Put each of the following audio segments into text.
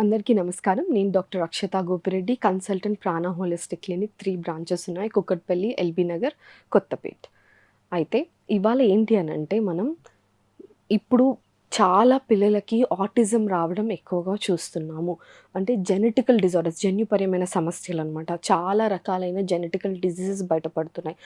అందరికీ నమస్కారం. నేను doctor Akshata Gopireddy consultant Prana holistic clinic three branches ఉన్నాయి. కుక్కట్పల్లి ఎల్బీ నగర్ కొత్తపేట్. అయితే ఇవాళ ఏంటి అని అంటే మనం ఇప్పుడు చాలా పిల్లలకి ఆటిజం రావడం ఎక్కువగా చూస్తున్నాము. అంటే జెనెటికల్ డిజార్డర్స్ జన్యుపరమైన సమస్యలు అనమాట చాలా రకాలైన జెనెటికల్ డిజీజెస్ బయటపడుతున్నాయి.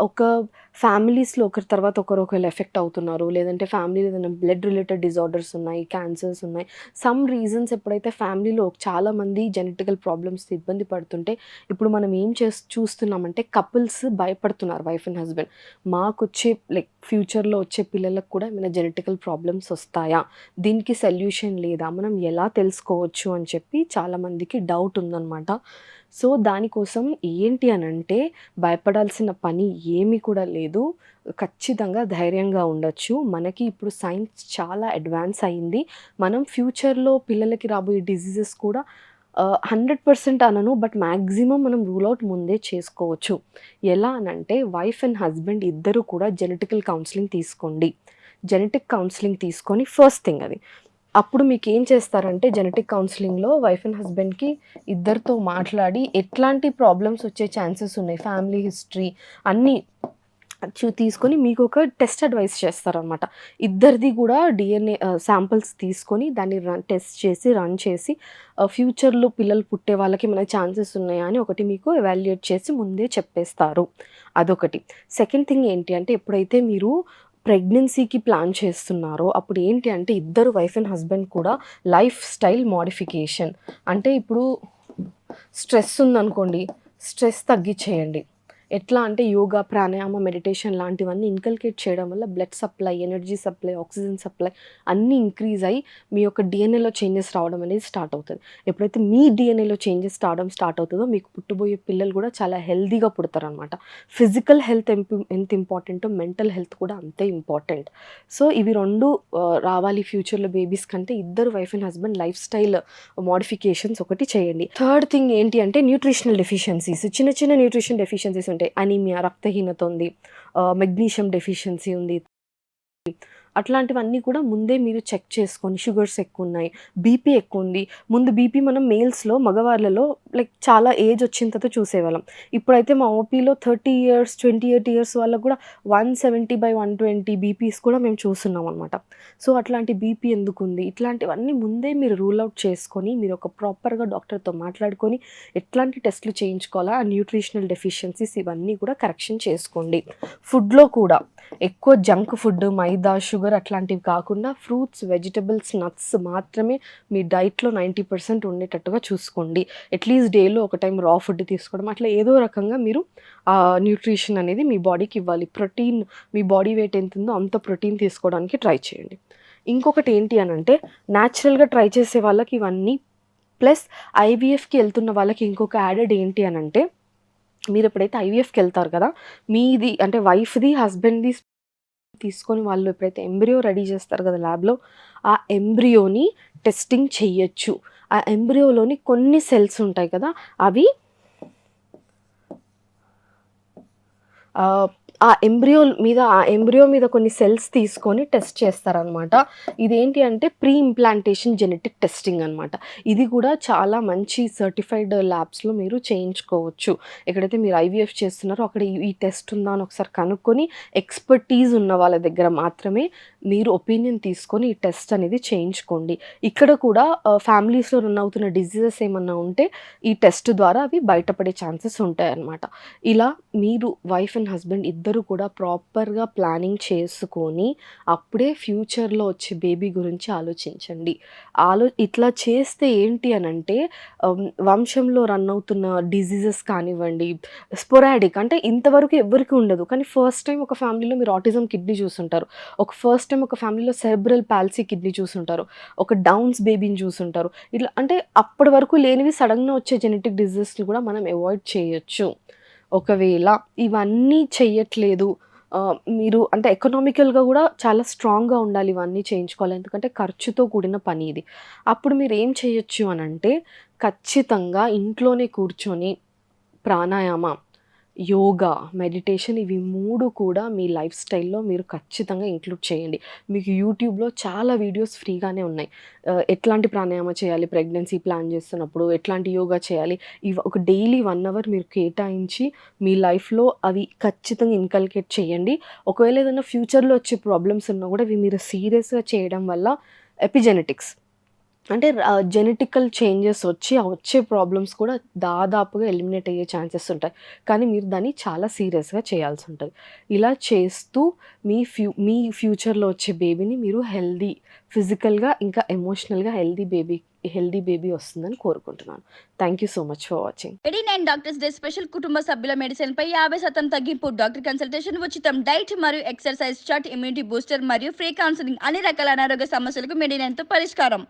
ఒక ఫ్యామిలీస్లో ఒకరి తర్వాత ఒకరు ఒకరు ఎఫెక్ట్ అవుతున్నారు. లేదంటే ఫ్యామిలీలో ఏదైనా బ్లడ్ రిలేటెడ్ డిజార్డర్స్ ఉన్నాయి క్యాన్సర్స్ ఉన్నాయి. సమ్ రీజన్స్ ఎప్పుడైతే ఫ్యామిలీలో చాలామంది జెనెటికల్ ప్రాబ్లమ్స్ ఇబ్బంది పడుతుంటే ఇప్పుడు మనం ఏం చేస్ చూస్తున్నామంటే కపుల్స్ భయపడుతున్నారు వైఫ్ అండ్ హస్బెండ్. మాకు వచ్చే లైక్ ఫ్యూచర్లో వచ్చే పిల్లలకు కూడా ఏమైనా జెనెటికల్ ప్రాబ్లమ్స్ వస్తాయా? దీనికి సొల్యూషన్ లేదా? మనం ఎలా తెలుసుకోవచ్చు అని చెప్పి చాలామందికి డౌట్ ఉందన్నమాట. సో దానికోసం ఏంటి అని అంటే భయపడాల్సిన పని ఏమీ కూడా లేదు. ఖచ్చితంగా ధైర్యంగా ఉండొచ్చు. మనకి ఇప్పుడు సైన్స్ చాలా అడ్వాన్స్ అయింది. మనం ఫ్యూచర్లో పిల్లలకి రాబోయే డిజీజెస్ కూడా హండ్రెడ్ పర్సెంట్ అనను బట్ మ్యాక్సిమం మనం రూల్ అవుట్ ముందే చేసుకోవచ్చు. ఎలా అనంటే వైఫ్ అండ్ హస్బెండ్ ఇద్దరు కూడా జెనెటికల్ కౌన్సిలింగ్ తీసుకోండి. జెనెటిక్ కౌన్సిలింగ్ తీసుకొని ఫస్ట్ థింగ్ అది. అప్పుడు మీకు ఏం చేస్తారంటే జెనెటిక్ కౌన్సిలింగ్లో వైఫ్ అండ్ హస్బెండ్కి ఇద్దరితో మాట్లాడి ఎట్లాంటి ప్రాబ్లమ్స్ వచ్చే ఛాన్సెస్ ఉన్నాయి? ఫ్యామిలీ హిస్టరీ అన్నీ చూ తీసుకొని మీకు ఒక టెస్ట్ అడ్వైస్ చేస్తారనమాట ఇద్దరిది కూడా డిఎన్ఏ శాంపిల్స్ తీసుకొని దాన్ని రన్ టెస్ట్ చేసి రన్ చేసి ఫ్యూచర్లో పిల్లలు పుట్టే వాళ్ళకి ఏమైనా ఛాన్సెస్ ఉన్నాయా అని ఒకటి మీకు ఎవాల్యుయేట్ చేసి ముందే చెప్పేస్తారు. అదొకటి. సెకండ్ థింగ్ ఏంటి అంటే ఎప్పుడైతే మీరు ప్రెగ్నెన్సీకి ప్లాన్ చేస్తున్నారో అప్పుడు ఏంటి అంటే ఇద్దరు వైఫ్ అండ్ హస్బెండ్ కూడా లైఫ్ స్టైల్ మోడిఫికేషన్. అంటే ఇప్పుడు స్ట్రెస్ ఉందనుకోండి స్ట్రెస్ తగ్గించేయండి ఎట్లా అంటే యోగా ప్రాణాయామ మెడిటేషన్ లాంటివన్నీ ఇన్కల్కేట్ చేయడం వల్ల blood supply energy supply oxygen supply అన్నీ ఇంక్రీజ్ అయ్యి మీ యొక్క డిఎన్ఏలో చేంజెస్ రావడం అనేది స్టార్ట్ అవుతుంది. ఎప్పుడైతే మీ డిఎన్ఏలో చేంజెస్ రావడం స్టార్ట్ అవుతుందో మీకు పుట్టబోయే పిల్లలు కూడా చాలా హెల్దీగా పుడతారనమాట ఫిజికల్ హెల్త్ ఎంత ఇంపార్టెంటో మెంటల్ హెల్త్ కూడా అంతే ఇంపార్టెంట్ సో ఇవి రెండు రావాలి ఫ్యూచర్లో బేబీస్ కంటే ఇద్దరు wife and husband lifestyle modifications ఒకటి చేయండి. థర్డ్ థింగ్ ఏంటి అంటే న్యూట్రిషనల్ డెఫిషియన్సీస్ చిన్న చిన్న న్యూట్రిషన్ డెఫిషియన్సీస్ ఉంటాయి. అనీమియా రక్తహీనత ఉంది. మెగ్నీషియం డెఫిషియన్సీ ఉంది. అట్లాంటివన్నీ కూడా ముందే మీరు చెక్ చేసుకొని షుగర్స్ ఎక్కువ ఉన్నాయి బీపీ ఎక్కువ ఉంది ముందు బీపీ మనం మేల్స్లో మగవాళ్ళలో లైక్ చాలా ఏజ్ వచ్చిన తర్వాత చూసేవాళ్ళం. ఇప్పుడైతే మా ఓపీలో thirty years twenty eight years వాళ్ళకు కూడా one seventy by one twenty BPs కూడా మేము చూస్తున్నాం అనమాట సో అట్లాంటి బీపీ ఎందుకు ఉంది ఇట్లాంటివన్నీ ముందే మీరు రూల్ అవుట్ చేసుకొని మీరు ఒక ప్రాపర్గా డాక్టర్తో మాట్లాడుకొని ఎట్లాంటి టెస్ట్లు చేయించుకోవాలా ఆ న్యూట్రిషనల్ డెఫిషియన్సీస్ ఇవన్నీ కూడా కరెక్షన్ చేసుకోండి. ఫుడ్లో కూడా ఎక్కువ జంక్ ఫుడ్ మైదా షుగర్ అట్లాంటివి కాకుండా ఫ్రూట్స్ వెజిటబుల్స్ నట్స్ మాత్రమే మీ డైట్లో నైంటీ పర్సెంట్ ఉండేటట్టుగా చూసుకోండి. అట్లీస్ట్ డేలో ఒక టైం రా ఫుడ్ తీసుకోవడం. అట్లా ఏదో రకంగా మీరు ఆ న్యూట్రిషన్ అనేది మీ బాడీకి ఇవ్వాలి. ప్రోటీన్ మీ బాడీ వెయిట్ ఎంత ఉందో అంత ప్రోటీన్ తీసుకోవడానికి ట్రై చేయండి. ఇంకొకటి ఏంటి అని అంటే న్యాచురల్గా ట్రై చేసే వాళ్ళకి ఇవన్నీ ప్లస్ ఐవీఎఫ్కి వెళ్తున్న వాళ్ళకి ఇంకొక యాడెడ్ ఏంటి అని అంటే మీరు ఎప్పుడైతే ఐవీఎఫ్కి వెళ్తారు కదా మీది అంటే వైఫ్ది హస్బెండ్ది తీసుకొని వాళ్ళు ఎప్పుడైతే ఎంబ్రియో రెడీ చేస్తారు కదా ల్యాబ్లో ఆ ఎంబ్రియోని టెస్టింగ్ చెయ్యొచ్చు. ఆ ఎంబ్రియోలోని కొన్ని సెల్స్ ఉంటాయి కదా అవి ఆ, ఎంబ్రియో మీద ఆ ఎంబ్రియో మీద కొన్ని సెల్స్ తీసుకొని టెస్ట్ చేస్తారనమాట ఇదేంటి అంటే ప్రీ ఇంప్లాంటేషన్ జెనెటిక్ టెస్టింగ్ అనమాట ఇది కూడా చాలా మంచి సర్టిఫైడ్ ల్యాబ్స్లో మీరు చేయించుకోవచ్చు. ఎక్కడైతే మీరు ఐవీఎఫ్ చేస్తున్నారో అక్కడ ఈ- టెస్ట్ ఉందా అని ఒకసారి కనుక్కొని ఎక్స్పర్టీజ్ ఉన్న వాళ్ళ దగ్గర మాత్రమే మీరు ఒపీనియన్ తీసుకొని ఈ టెస్ట్ అనేది చేయించుకోండి. ఇక్కడ కూడా ఫ్యామిలీస్లో రన్ అవుతున్న డిజీజెస్ ఏమన్నా ఉంటే ఈ టెస్ట్ ద్వారా అవి బయటపడే ఛాన్సెస్ ఉంటాయన్నమాట. ఇలా మీరు వైఫ్ అండ్ హస్బెండ్ ఇద్దరు అందరూ కూడా ప్రాపర్గా ప్లానింగ్ చేసుకొని అప్పుడే ఫ్యూచర్లో వచ్చే బేబీ గురించి ఆలోచించండి. ఆలో ఇట్లా చేస్తే ఏంటి అని అంటే వంశంలో రన్ అవుతున్న డిజీజెస్ కానివ్వండి స్పొరాడిక్ అంటే ఇంతవరకు ఎవరికి ఉండదు. కానీ ఫస్ట్ టైం ఒక ఫ్యామిలీలో మీరు ఆటిజం కిడ్నీ చూసుంటారు. ఒక ఫస్ట్ టైం ఒక ఫ్యామిలీలో సెరబ్రల్ పాలసీ కిడ్నీ చూసుంటారు. ఒక డౌన్స్ బేబీని చూసుంటారు. ఇట్లా అంటే అప్పటి వరకు లేనివి సడన్గా వచ్చే జెనెటిక్ డిజీజెస్ని కూడా మనం అవాయిడ్ చేయొచ్చు. ఒకవేళ ఇవన్నీ చెయ్యట్లేదు మీరు అంటే ఎకనామికల్గా కూడా చాలా స్ట్రాంగ్గా ఉండాలి ఇవన్నీ చేయించుకోవాలి. ఎందుకంటే ఖర్చుతో కూడిన పని ఇది. అప్పుడు మీరు ఏం చేయొచ్చు అని అంటే ఖచ్చితంగా ఇంట్లోనే కూర్చొని ప్రాణాయామ యోగా, మెడిటేషన్ ఇవి మూడు కూడా మీ లైఫ్ స్టైల్‌లో మీరు ఖచ్చితంగా ఇంక్లూడ్ చేయండి. మీకు యూట్యూబ్‌లో చాలా వీడియోస్ ఫ్రీగానే ఉన్నాయి. ఎట్లాంటి ప్రాణాయామ చేయాలి ప్రెగ్నెన్సీ ప్లాన్ చేస్తున్నప్పుడు, ఎట్లాంటి యోగా చేయాలి, ఇవి ఒక డైలీ వన్ అవర్ మీరు కేటాయించి మీ లైఫ్‌లో అవి ఖచ్చితంగా ఇన్కల్కేట్ చేయండి. ఒకవేళ ఏదైనా ఫ్యూచర్‌లో వచ్చే ప్రాబ్లమ్స్ ఉన్నా కూడా ఇవి మీరు సీరియస్‌గా చేయడం వల్ల ఎపిజెనెటిక్స్ అంటే జెనెటికల్ చేంజెస్ వచ్చి వచ్చే ప్రాబ్లమ్స్ కూడా దాదాపుగా ఎలిమినేట్ అయ్యే ఛాన్సెస్ ఉంటాయి. కానీ మీరు దాన్ని చాలా సీరియస్‌గా చేయాల్సి ఉంటుంది ఇలా చేస్తూ మీ ఫ్యూ మీ ఫ్యూచర్‌లో వచ్చే బేబీని మీరు హెల్దీ ఫిజికల్‌గా ఇంకా ఎమోషనల్‌గా హెల్దీ బేబీ హెల్దీ బేబీ వస్తుందని కోరుకుంటున్నాను. Thank you so much for watching. Eighty nine doctors day special కుటుంబ సభ్యుల మెడిసిన్ పై యాభై శాతం తగ్గింపు డాక్టర్ కన్సల్టేషన్ ఉచితం డైట్ మరియు ఎక్సర్సైజ్ చార్ట్ ఇమ్యూనిటీ బూస్టర్ మరియు ఫ్రీ కౌన్సిలింగ్ అన్ని రకాల అనారోగ్య సమస్యలకు మెడినైన్తో పరిష్కారం